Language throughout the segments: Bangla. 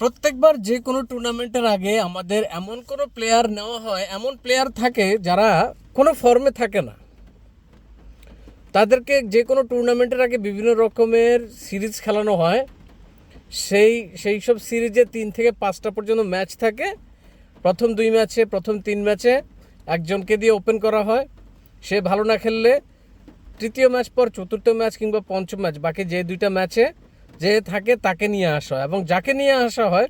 প্রত্যেকবার যে কোনো টুর্নামেন্টের আগে আমাদের এমন কোনো প্লেয়ার নেওয়া হয়, এমন প্লেয়ার থাকে যারা কোনো ফর্মে থাকে না। তাদেরকে যে কোনো টুর্নামেন্টের আগে বিভিন্ন রকমের সিরিজ খেলানো হয়। সেই সেই সব সিরিজে তিন থেকে পাঁচটা পর্যন্ত ম্যাচ থাকে। প্রথম দুই ম্যাচে প্রথম তিন ম্যাচে একজনকে দিয়ে ওপেন করা হয়। সে ভালো না খেললে তৃতীয় ম্যাচ পর চতুর্থ ম্যাচ কিংবা পঞ্চম ম্যাচ বাকি যে দুইটা ম্যাচে যে থাকে তাকে নিয়ে আসা হয়। এবং যাকে নিয়ে আসা হয়,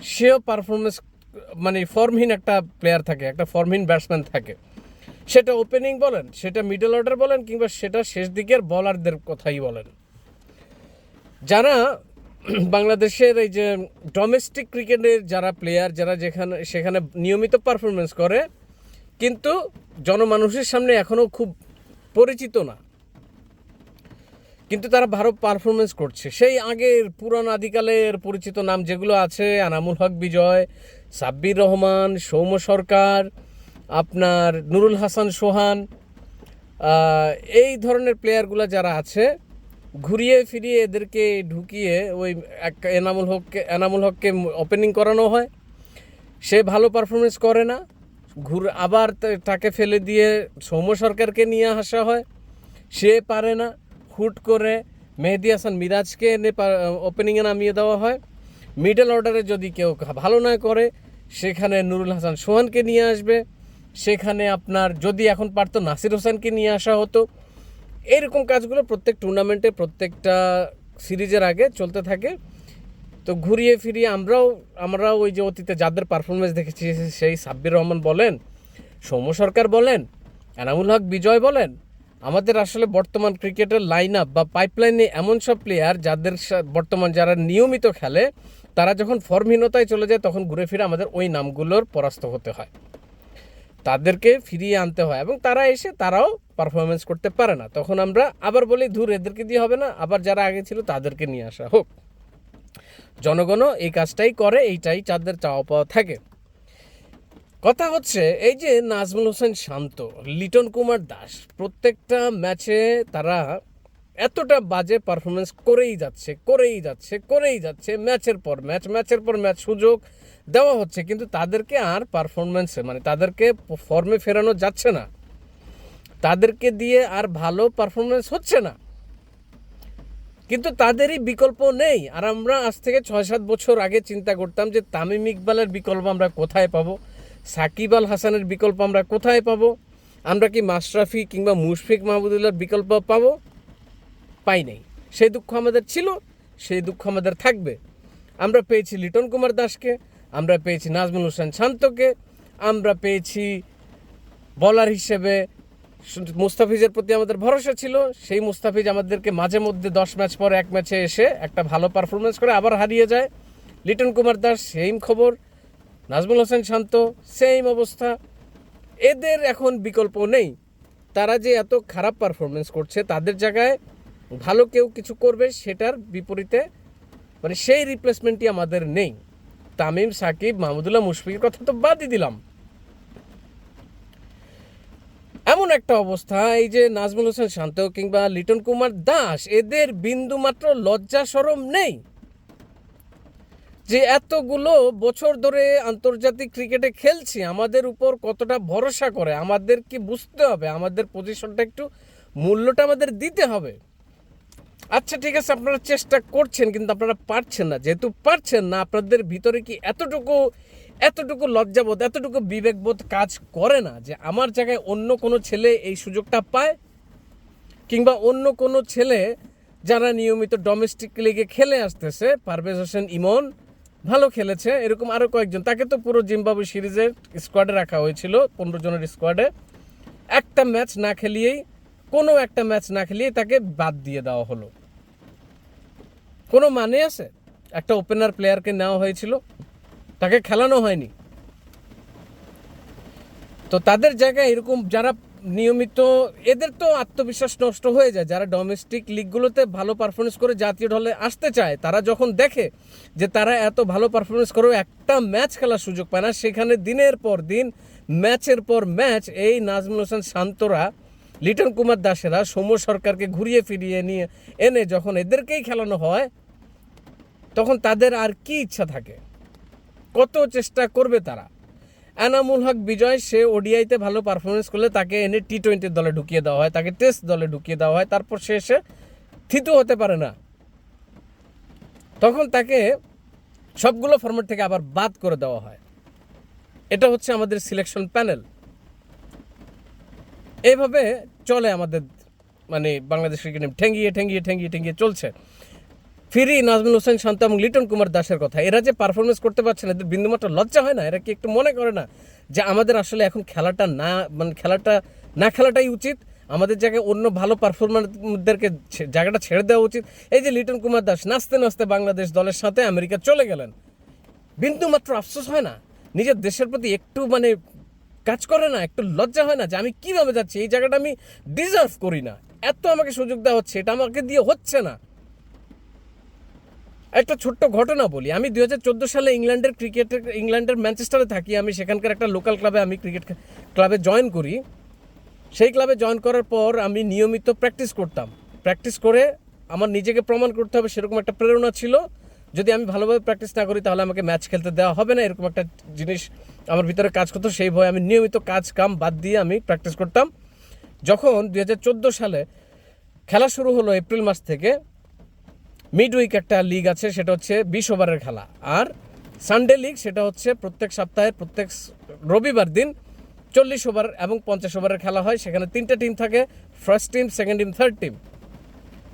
সেও পারফরমেন্স মানে ফর্মহীন একটা প্লেয়ার থাকে, একটা ফর্মহীন ব্যাটসম্যান থাকে। সেটা ওপেনিং বলেন, সেটা মিডল অর্ডার বলেন, কিংবা সেটা শেষ দিকের বলারদের কথাই বলেন। যারা বাংলাদেশের এই যে ডোমেস্টিক ক্রিকেটের যারা প্লেয়ার যারা যেখানে, সেখানে নিয়মিত পারফরমেন্স করে, কিন্তু জনমানুষের সামনে এখনও খুব পরিচিত না। কিন্তু তারা ভালো পারফরমেন্স করছে। সেই আগের পুরান আদিকালের পরিচিত নাম যেগুলো আছে, আনামুল হক বিজয়, সাব্বির রহমান, সৌম্য সরকার, আপনার নুরুল হাসান সোহান এই ধরনের প্লেয়ারগুলো যারা আছে, ঘুরিয়ে ফিরিয়ে এদেরকে ঢুকিয়ে ওই এক এনামুল হককে এনামুল হককে ওপেনিং করানো হয়। সে ভালো পারফরমেন্স করে না। ঘুর, আবার তাকে ফেলে দিয়ে সৌম্য সরকারকে নিয়ে আসা হয়। সে পারে না। হুট করে মেহেদি হাসান মিরাজকে এনে ওপেনিংয়ে নামিয়ে দেওয়া হয়। মিডল অর্ডারে যদি কেউ ভালো না করে, সেখানে নুরুল হাসান সোহানকে নিয়ে আসবে। সেখানে আপনার যদি এখন পারতো নাসির হোসেনকে নিয়ে আসা হতো। এইরকম কাজগুলো প্রত্যেক টুর্নামেন্টে প্রত্যেকটা সিরিজের আগে চলতে থাকে। তো ঘুরিয়ে ফিরিয়ে আমরাও আমরাও ওই যে অতীতে যাদের পারফরমেন্স দেখেছি, সেই সাব্বির রহমান বলেন, সৌম্য সরকার বলেন, এনামুল হক বিজয় বলেন আমাদের আসলে বর্তমান ক্রিকেটের লাইন আপ বা পাইপলাইনে এমন সব প্লেয়ার যাদের বর্তমান যারা নিয়মিত খেলে, তারা যখন ফর্মহীনতায় চলে যায়, তখন ঘুরে ফিরে আমাদের ওই নামগুলোর পরাস্ত হতে হয়। তাদেরকে ফিরিয়ে আনতে হয় এবং তারা এসে তারাও পারফরমেন্স করতে পারে না। তখন আমরা আবার বলি, ধুর, এদেরকে দিয়ে হবে না। আবার যারা আগে ছিল, তাদেরকে নিয়ে আসা হোক। জনগণও এই কাজটাই করে, এইটাই তাদের চাওয়া পাওয়া থাকে। কথা হচ্ছে, এই যে নাজমুল হোসেন শান্ত, লিটন কুমার দাস, প্রত্যেকটা ম্যাচে তারা এতটা বাজে পারফরমেন্স করেই যাচ্ছে করেই যাচ্ছে করেই যাচ্ছে ম্যাচের পর ম্যাচ ম্যাচের পর ম্যাচ সুযোগ দেওয়া হচ্ছে, কিন্তু তাদেরকে আর পারফরমেন্সে মানে তাদেরকে ফর্মে ফেরানো যাচ্ছে না। তাদেরকে দিয়ে আর ভালো পারফরমেন্স হচ্ছে না। কিন্তু তাদেরই বিকল্প নেই। আর আমরা আজ থেকে ছয় সাত বছর আগে চিন্তা করতাম যে তামিম ইকবালের বিকল্প আমরা কোথায় পাবো? সাকিব আল হাসানের বিকল্প আমরা কোথায় পাবো? আমরা কি মাশরাফি কিংবা মুশফিক মাহমুদুল্লাহর বিকল্প পাবো? পাই নাই। সেই দুঃখ আমাদের ছিল, সেই দুঃখ আমাদের থাকবে। আমরা পেয়েছি লিটন কুমার দাসকে, আমরা পেয়েছি নাজমুল হোসেন শান্তকে, আমরা পেয়েছি বলার হিসেবে মুস্তাফিজের প্রতি আমাদের ভরসা ছিল। সেই মুস্তাফিজ আমাদেরকে মাঝে মধ্যে দশ ম্যাচ পর এক ম্যাচে এসে একটা ভালো পারফরমেন্স করে আবার হারিয়ে যায়। লিটন কুমার দাস সেম খবর। নাজমুল হোসেন শান্ত সেম অবস্থা। এদের এখন বিকল্প নেই। তারা যে এত খারাপ পারফরমেন্স করছে তাদের জায়গায় ভালো কেউ কিছু করবে সেটার বিপরীতে মানে সেই রিপ্লেসমেন্টই আমাদের নেই। তামিম, সাকিব, মাহমুদুল্লাহ, মুশফিকের কথা তো বাদই দিলাম। এমন একটা অবস্থা, এই যে নাজমুল হোসেন শান্ত কিংবা লিটন কুমার দাস, এদের বিন্দু মাত্র লজ্জা সরম নেই। যে এতগুলো বছর ধরে আন্তর্জাতিক ক্রিকেটে খেলছি, আমাদের উপর কতটা ভরসা করে, আমাদের কি বুঝতে হবে, আমাদের পজিশনটা একটু মূল্যটা আমাদের দিতে হবে? আচ্ছা ঠিক আছে, আপনারা চেষ্টা করছেন, কিন্তু আপনারা পারছেন না। যেহেতু পারছেন না, আপনাদের ভিতরে কি এতটুকু এতটুকু লজ্জাবোধ, এতটুকু বিবেকবোধ কাজ করে না যে আমার জায়গায় অন্য কোনো ছেলে এই সুযোগটা পায়? কিংবা অন্য কোনো ছেলে যারা নিয়মিত ডোমেস্টিক লিগে খেলে আসতেছে, পারভেজ হোসেন ইমন ভালো খেলেছে, এরকম আরও কয়েকজন। তাকে তো পুরো জিম্বাবু সিরিজের স্কোয়াডে রাখা হয়েছিল, পনেরো জনের স্কোয়াডে একটা ম্যাচ না খেলিয়েই, কোনো একটা ম্যাচ না খেলিয়ে তাকে বাদ দিয়ে দেওয়া হলো। কোনো মানে আছে? একটা ওপেনার প্লেয়ারকে নেওয়া হয়েছিল, তাকে খেলানো হয়নি। তো তাদের জায়গায় এরকম যারা নিয়মিত এদের তো আত্মবিশ্বাস নষ্ট হয়ে যায়। যারা ডোমেস্টিক লিগগুলোতে ভালো পারফরমেন্স করে জাতীয় দলে আসতে চায়, তারা যখন দেখে যে তারা এত ভালো পারফরমেন্স করেও একটা ম্যাচ খেলার সুযোগ পায় না, সেখানে দিনের পর দিন ম্যাচের পর ম্যাচ এই নাজমুল হোসেন শান্তরা, লিটন কুমার দাসেরা, সৌম্য সরকারকে ঘুরিয়ে ফিরিয়ে নিয়ে এনে যখন এদেরকেই খেলানো হয়, তখন তাদের আর কি ইচ্ছা থাকে? কত চেষ্টা করবে তারা? এনামুল হক বিজয়, সে ওডিআইতে ভালো পারফরমেন্স করলে তাকে এনে টি টোয়েন্টির দলে ঢুকিয়ে দেওয়া হয়, তাকে টেস্ট দলে ঢুকিয়ে দেওয়া হয়, তারপর সে এসে থিতু হতে পারে না। তখন তাকে সবগুলো ফর্মেট থেকে আবার বাদ করে দেওয়া হয়। এটা হচ্ছে আমাদের সিলেকশন প্যানেল এইভাবে চলে আমাদের মানে বাংলাদেশ ক্রিকেট ঠেঙ্গিয়ে ঠেঙ্গিয়ে ঠেঙ্গিয়ে ঠেঙ্গিয়ে চলছে। ফিরি নাজমুল হোসেন, শান্ত এবং লিটন কুমার দাসের কথা। এরা যে পারফরমেন্স করতে পারছে না, এদের বিন্দুমাত্র লজ্জা হয় না? এরা কি একটু মনে করে না যে আমাদের আসলে এখন খেলাটা না মানে খেলাটা, না খেলাটাই উচিত? আমাদের জায়গায় অন্য ভালো পারফরমারদেরকে জায়গাটা ছেড়ে দেওয়া উচিত? এই যে লিটন কুমার দাস নাচতে নাচতে বাংলাদেশ দলের সাথে আমেরিকা চলে গেলেন। বিন্দু মাত্র আফসোস হয় না? নিজের দেশের প্রতি একটু মানে কাজ করে না, একটু লজ্জা হয় না যে আমি কীভাবে যাচ্ছি? এই জায়গাটা আমি ডিজার্ভ করি না। এত আমাকে সুযোগ দেওয়া হচ্ছে, এটা আমাকে দিয়ে হচ্ছে না। একটা ছোট্ট ঘটনা বলি। আমি দুই হাজার চোদ্দ সালে ইংল্যান্ডের ক্রিকেটের, ইংল্যান্ডের ম্যানচেস্টারে থাকি। আমি সেখানকার একটা লোকাল ক্লাবে আমি ক্রিকেট ক্লাবে জয়েন করি। সেই ক্লাবে জয়েন করার পর আমি নিয়মিত প্র্যাকটিস করতাম। প্র্যাকটিস করে আমার নিজেকে প্রমাণ করতে হবে, সেরকম একটা প্রেরণা ছিল। যদি আমি ভালোভাবে প্র্যাকটিস না করি, তাহলে আমাকে ম্যাচ খেলতে দেওয়া হবে না। এরকম একটা জিনিস আমার ভিতরে কাজ করতো। সেই ভয়ে আমি নিয়মিত কাজ, কাম বাদ দিয়ে আমি প্র্যাকটিস করতাম। যখন দু হাজার চোদ্দ সালে খেলা শুরু হলো এপ্রিল মাস থেকে মিড উইক একটা লিগ আছে, সেটা হচ্ছে বিশ ওভারের খেলা। আর সানডে লিগ সেটা হচ্ছে প্রত্যেক সপ্তাহের প্রত্যেক রবিবার দিন চল্লিশ ওভার এবং পঞ্চাশ ওভারের খেলা হয়। সেখানে তিনটে টিম থাকে first team second team third team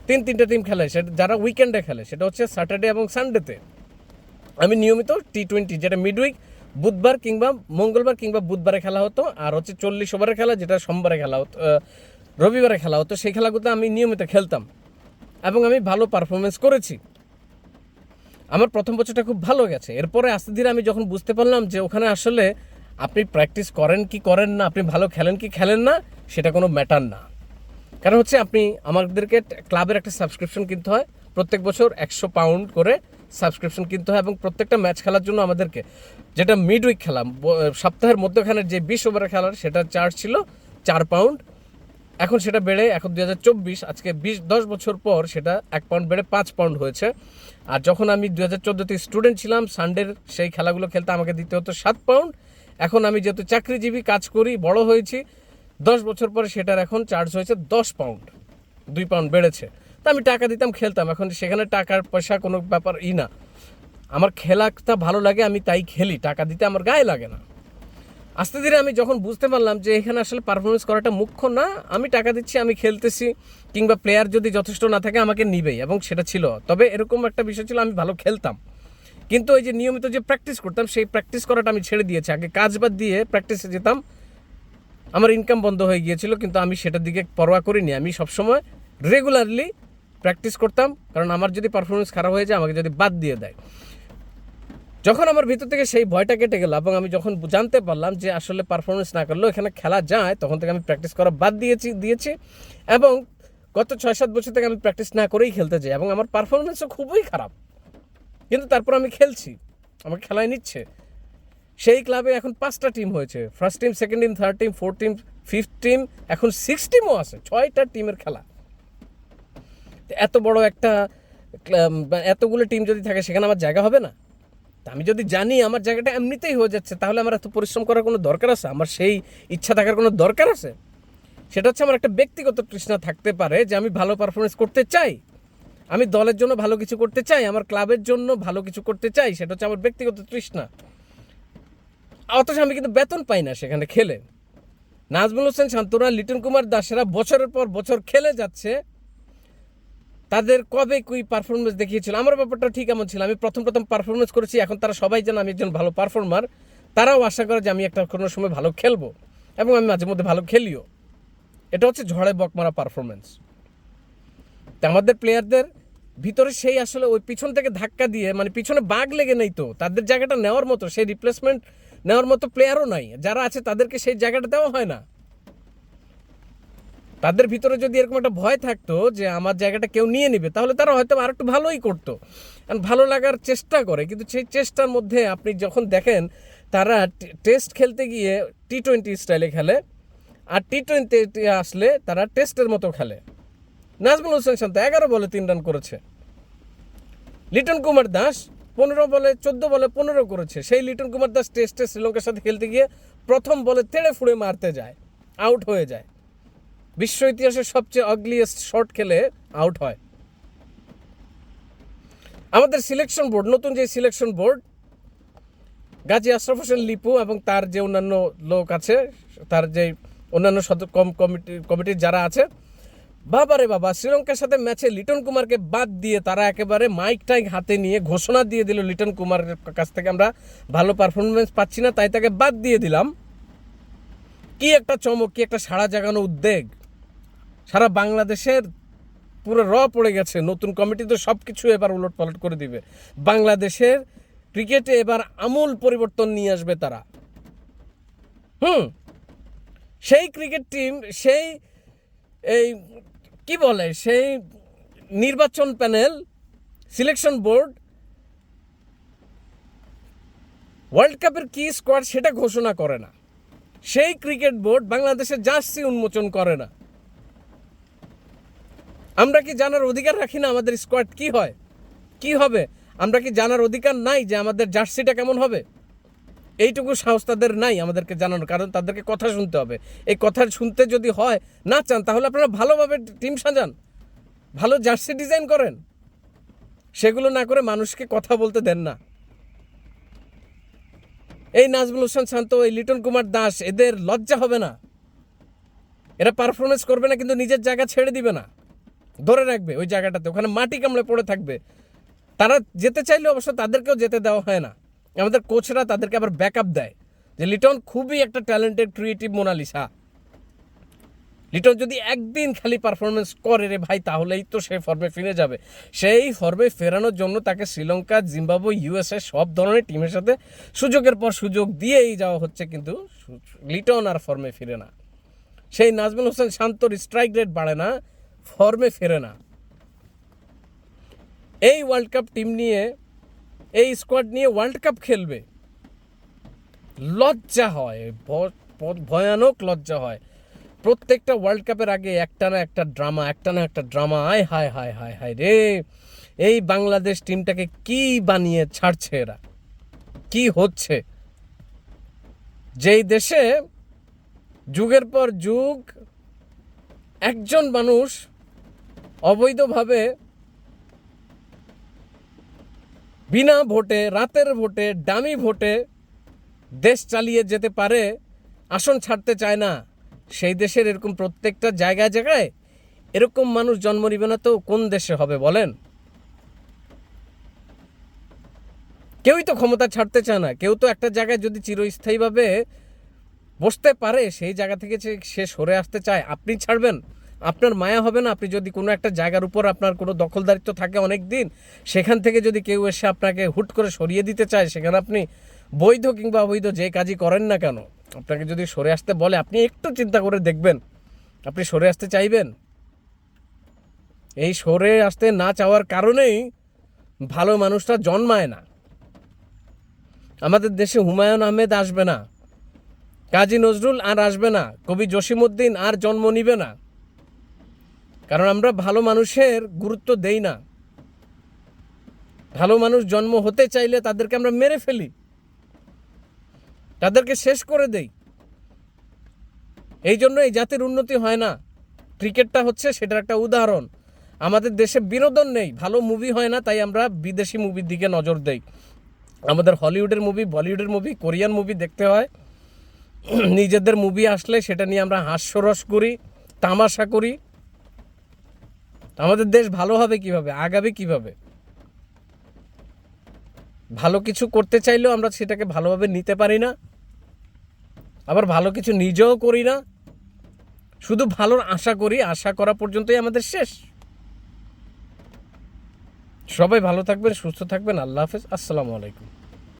তিন, তিনটে টিম খেলে সেটা যারা উইকেন্ডে খেলে, সেটা হচ্ছে স্যাটারডে এবং সানডেতে আমি নিয়মিত টি টোয়েন্টি যেটা মিড উইক বুধবার কিংবা মঙ্গলবার কিংবা বুধবারে খেলা হতো, আর হচ্ছে চল্লিশ ওভারের খেলা, যেটা সোমবারে খেলা হতো রবিবারে খেলা হতো, সেই খেলাগুলো আমি নিয়মিত খেলতাম। এবং আমি ভালো পারফরমেন্স করেছি। আমার প্রথম বছরটা খুব ভালো গেছে। এরপরে আস্তে ধীরে আমি যখন বুঝতে পারলাম যে ওখানে আসলে আপনি প্র্যাকটিস করেন কি করেন না, আপনি ভালো খেলেন কি খেলেন না, সেটা কোনো ম্যাটার না। কারণ হচ্ছে আপনি, আমাদেরকে ক্লাবের একটা সাবস্ক্রিপশন কিনতে হয়। প্রত্যেক বছর একশো পাউন্ড করে সাবস্ক্রিপশন কিনতে হয় এবং প্রত্যেকটা ম্যাচ খেলার জন্য আমাদেরকে যেটা মিড উইক খেলা সপ্তাহের মধ্যখানের যে বিশ ওভারের খেলার সেটা চার্জ ছিল চার পাউন্ড এখন সেটা বেড়ে, এখন দুই হাজার চব্বিশ, আজকে বিশ, দশ বছর পর সেটা এক পাউন্ড বেড়ে পাঁচ পাউন্ড হয়েছে। আর যখন আমি দুই হাজার চোদ্দোতে স্টুডেন্ট ছিলাম সানডের সেই খেলাগুলো খেলতে আমাকে দিতে হতো সাত পাউন্ড এখন আমি যেহেতু চাকরিজীবী কাজ করি, বড় হয়েছি, দশ বছর পরে সেটার এখন চার্জ হয়েছে দশ পাউন্ড দুই পাউন্ড বেড়েছে। তা আমি টাকা দিতাম, খেলতাম। এখন সেখানে টাকার পয়সা কোনো ব্যাপার ই না। আমার খেলাটা ভালো লাগে, আমি তাই খেলি। টাকা দিতে আমার গায়ে লাগে না। আস্তে ধীরে আমি যখন বুঝতে পারলাম যে এখানে আসলে পারফরমেন্স করাটা মুখ্য না, আমি টাকা দিচ্ছি, আমি খেলতেছি, কিংবা প্লেয়ার যদি যথেষ্ট না থাকে আমাকে নিবেই, এবং সেটা ছিল। তবে এরকম একটা বিষয় ছিল, আমি ভালো খেলতাম। কিন্তু ওই যে নিয়মিত যে প্র্যাকটিস করতাম, সেই প্র্যাকটিস করাটা আমি ছেড়ে দিয়েছি। আগে কাজ বাদ দিয়ে প্র্যাকটিসে যেতাম। আমার ইনকাম বন্ধ হয়ে গিয়েছিল, কিন্তু আমি সেটার দিকে পরোয়া করিনি। আমি সবসময় রেগুলারলি প্র্যাকটিস করতাম, কারণ আমার যদি পারফরমেন্স খারাপ হয়ে যায়, আমাকে যদি বাদ দিয়ে দেয়। যখন আমার ভিতর থেকে সেই ভয়টা কেটে গেল এবং আমি যখন জানতে পারলাম যে আসলে পারফরমেন্স না করলেও এখানে খেলা যায়, তখন থেকে আমি প্র্যাকটিস করা বাদ দিয়েছি দিয়েছি এবং গত ছয় সাত বছর থেকে আমি প্র্যাকটিস না করেই খেলতে যাই এবং আমার পারফরমেন্সও খুবই খারাপ। কিন্তু তারপর আমি খেলছি আমাকে খেলায় নিচ্ছে। সেই ক্লাবে এখন পাঁচটা টিম হয়েছে first team second team third team fourth team fifth team এখন সিক্স টিমও আছে, ছয়টা টিমের খেলা। এত বড় একটা এতগুলো টিম যদি থাকে, সেখানে আমার জায়গা হবে না? আমি যদি জানি আমার জায়গাটা এমনিতেই হয়ে যাচ্ছে, তাহলে আমার এত পরিশ্রম করার কোনো দরকার আছে? আমার সেই ইচ্ছা থাকার কোনো দরকার আছে? সেটা হচ্ছে আমার একটা ব্যক্তিগত তৃষ্ণা থাকতে পারে যে আমি ভালো পারফরমেন্স করতে চাই। আমি দলের জন্য ভালো কিছু করতে চাই, আমার ক্লাবের জন্য ভালো কিছু করতে চাই, সেটা হচ্ছে আমার ব্যক্তিগত তৃষ্ণা। অথচ আমি কিন্তু বেতন পাই না সেখানে খেলে। নাজমুল হোসেন শান্তরা লিটন কুমার দাসেরা বছরের পর বছর খেলে যাচ্ছে। তাদের কবে কুই পারফরমেন্স দেখিয়েছিল? আমার ব্যাপারটা ঠিক এমন ছিল। আমি প্রথম প্রথম পারফরমেন্স করেছি, এখন তারা সবাই জানে আমি একজন ভালো পারফর্মার তারাও আশা করে যে আমি একটা কোনো সময় ভালো খেলব এবং আমি মাঝে মধ্যে ভালো খেলিও। এটা হচ্ছে ঝড়ে বকমারা পারফরমেন্স তা আমাদের প্লেয়ারদের ভিতরে সেই আসলে ওই পিছন থেকে ধাক্কা দিয়ে মানে পিছনে বাঘ লেগে নেই তো, তাদের জায়গাটা নেওয়ার মতো, সেই রিপ্লেসমেন্ট নেওয়ার মতো প্লেয়ারও নাই। যারা আছে তাদেরকে সেই জায়গাটা দেওয়া হয় না। তাদের ভিতরে যদি এরকম একটা ভয় থাকতো যে আমার জায়গাটা কেউ নিয়ে নেবে, তাহলে তারা হয়তো আর একটু ভালোই করতো। কারণ ভালো লাগার চেষ্টা করে, কিন্তু সেই চেষ্টার মধ্যে আপনি যখন দেখেন, তারা টেস্ট খেলতে গিয়ে টি টোয়েন্টি স্টাইলে খেলে, আর টি টোয়েন্টি আসলে তারা টেস্টের মতো খেলে। নাজমুল হোসেন শান্ত এগারো বলে তিন রান করেছে। লিটন কুমার দাস পনেরো বলে, চোদ্দ বলে পনেরো করেছে। সেই লিটন কুমার দাস টেস্টে শ্রীলঙ্কার সাথে খেলতে গিয়ে প্রথম বলে তেড়ে ফুড়ে মারতে যায়, আউট হয়ে যায়। বিশ্ব ইতিহাসের সবচেয়ে অগলিয়েস্ট শট খেলে আউট হয়। আমাদের সিলেকশন বোর্ড নতুন যে সিলেকশন বোর্ড গাজী আশরাফ হোসেন, লিপু এবং তার যে অন্যান্য লোক আছে, তার যে অন্যান্য কম কমিটি কমিটির যারা আছে বাবারে বাবা, শ্রীলঙ্কার সাথে ম্যাচে লিটন কুমারকে বাদ দিয়ে তারা একেবারে মাইক টাইক হাতে নিয়ে ঘোষণা দিয়ে দিল লিটন কুমারের কাছ থেকে, আমরা ভালো পারফরমেন্স পাচ্ছি না, তাই তাকে বাদ দিয়ে দিলাম। কি একটা চমক, কি একটা সাড়া জাগানো উদ্বেগ। সারা বাংলাদেশের পুরো র পড়ে গেছে, নতুন কমিটি তো সব কিছু এবার উলট পালট করে দিবে। বাংলাদেশের ক্রিকেটে এবার আমূল পরিবর্তন নিয়ে আসবে তারা। হুম? সেই ক্রিকেট টিম, সেই এই কি বলে, সেই নির্বাচন প্যানেল, সিলেকশন বোর্ড, ওয়ার্ল্ড কাপের কি স্কোয়াড সেটা ঘোষণা করে না। সেই ক্রিকেট বোর্ড বাংলাদেশের জার্সি উন্মোচন করে না। আমরা কি জানার অধিকার রাখি না আমাদের স্কোয়াড কি হয়? কি হবে? আমরা কি জানার অধিকার নাই যে আমাদের জার্সিটা কেমন হবে? এইটুকু সাহস তাদের নাই আমাদেরকে জানানোর, কারণ তাদেরকে কথা শুনতে হবে। এই কথা শুনতে যদি হয়, না চান, তাহলে আপনারা ভালোভাবে টিম সাজান। ভালো জার্সি ডিজাইন করেন। সেগুলো না করে মানুষকে কথা বলতে দেন না। এই নাজমুল হোসেন শান্ত এই লিটন কুমার দাস, এদের লজ্জা হবে না। এরা পারফরমেন্স করবে না, কিন্তু নিজের জায়গা ছেড়ে দিবে না। ধরে রাখবে ওই জায়গাটাতে। ওখানে মাটি কামড়ে পড়ে থাকবে। তারা যেতে চাইলে অবশ্য তাদেরকেও যেতে দেওয়া হয় না। আমাদের কোচরা তাদেরকে আবার ব্যাকআপ দেয়। যে লিটন খুবই একটা ট্যালেন্টেড ক্রিয়েটিভ মোনালিসা। লিটন যদি একদিন খালি পারফরমেন্স করে রে ভাই, তাহলেই তো সে ফর্মে ফিরে যাবে। সেই ফর্মে ফেরানোর জন্য তাকে শ্রীলঙ্কা জিম্বাবু ইউএসএ সব ধরনের টিমের সাথে সুযোগের পর সুযোগ দিয়েই যাওয়া হচ্ছে কিন্তু লিটন আর ফর্মে ফিরে না। সেই নাজমুল হোসেন শান্তর স্ট্রাইক রেট বাড়ে না। ফর্মে ফেরে না। এই ওয়ার্ল্ড কাপ টিম নিয়ে, এই স্কোয়াড নিয়ে ওয়ার্ল্ড কাপ খেলবে। লজ্জা হয় ভয়ানক লজ্জা হয়। প্রত্যেকটা ওয়ার্ল্ড কাপের আগে একটা না একটা ড্রামা একটা না একটা ড্রামা আয় হায় হায় হায় হায় রে। এই বাংলাদেশ টিমটাকে কি বানিয়ে ছাড়ছে এরা? কি হচ্ছে? যেই দেশে যুগের পর যুগ একজন মানুষ অবৈধভাবে বিনা ভোটে, রাতের ভোটে, ডামি ভোটে দেশ চালিয়ে যেতে পারে, আসন ছাড়তে চায় না। সেই দেশের এরকম প্রত্যেকটা জায়গায় জায়গায় এরকম মানুষ জন্ম নিবে না তো, কোন দেশে হবে বলেন? কেউই তো ক্ষমতা ছাড়তে চায় না, কেউ তো একটা জায়গায় যদি চিরস্থায়ীভাবে বসতে পারে, সেই জায়গা থেকে সে সরে আসতে চায়। আপনি ছাড়বেন? আপনার মায়া হবে না? আপনি যদি কোনো একটা জায়গার উপর আপনার কোনো দখলদারিত্ব থাকে অনেক দিন সেখান থেকে যদি কেউ এসে আপনাকে হুট করে সরিয়ে দিতে চায়, সেখানে আপনি বৈধ কিংবা অবৈধ যে কাজই করেন না কেন, আপনাকে যদি সরে আসতে বলে, আপনি একটু চিন্তা করে দেখবেন। আপনি সরে আসতে চাইবেন? এই সরে আসতে না চাওয়ার কারণেই ভালো মানুষটা জন্মায় না। আমাদের দেশে হুমায়ুন আহমেদ আসবে না, কাজী নজরুল আর আসবে না, কবি জসিমউদ্দিন আর জন্ম নিবে না। কারণ আমরা ভালো মানুষের গুরুত্ব দেই না। ভালো মানুষ জন্ম হতে চাইলে তাদেরকে আমরা মেরে ফেলি। তাদেরকে শেষ করে দেই। এই জন্য এই জাতির উন্নতি হয় না। ক্রিকেটটা হচ্ছে সেটার একটা উদাহরণ। আমাদের দেশে বিনোদন নেই, ভালো মুভি হয় না, তাই আমরা বিদেশি মুভির দিকে নজর দেই। আমাদের হলিউডের মুভি বলিউডের মুভি কোরিয়ান মুভি দেখতে হয়। নিজেদের মুভি আসলে সেটা নিয়ে আমরা হাস্যরস করি, তামাশা করি। আমাদের দেশ ভালো হবে কীভাবে? আগাবে কীভাবে? ভালো কিছু করতে চাইলেও আমরা সেটাকে ভালোভাবে নিতে পারি না। আবার ভালো কিছু নিজেও করি না। শুধু ভালোর আশা করি, আশা করা পর্যন্তই আমাদের শেষ। সবাই ভালো থাকবেন, সুস্থ থাকবেন। আল্লাহ হাফেজ। আসসালামু আলাইকুম।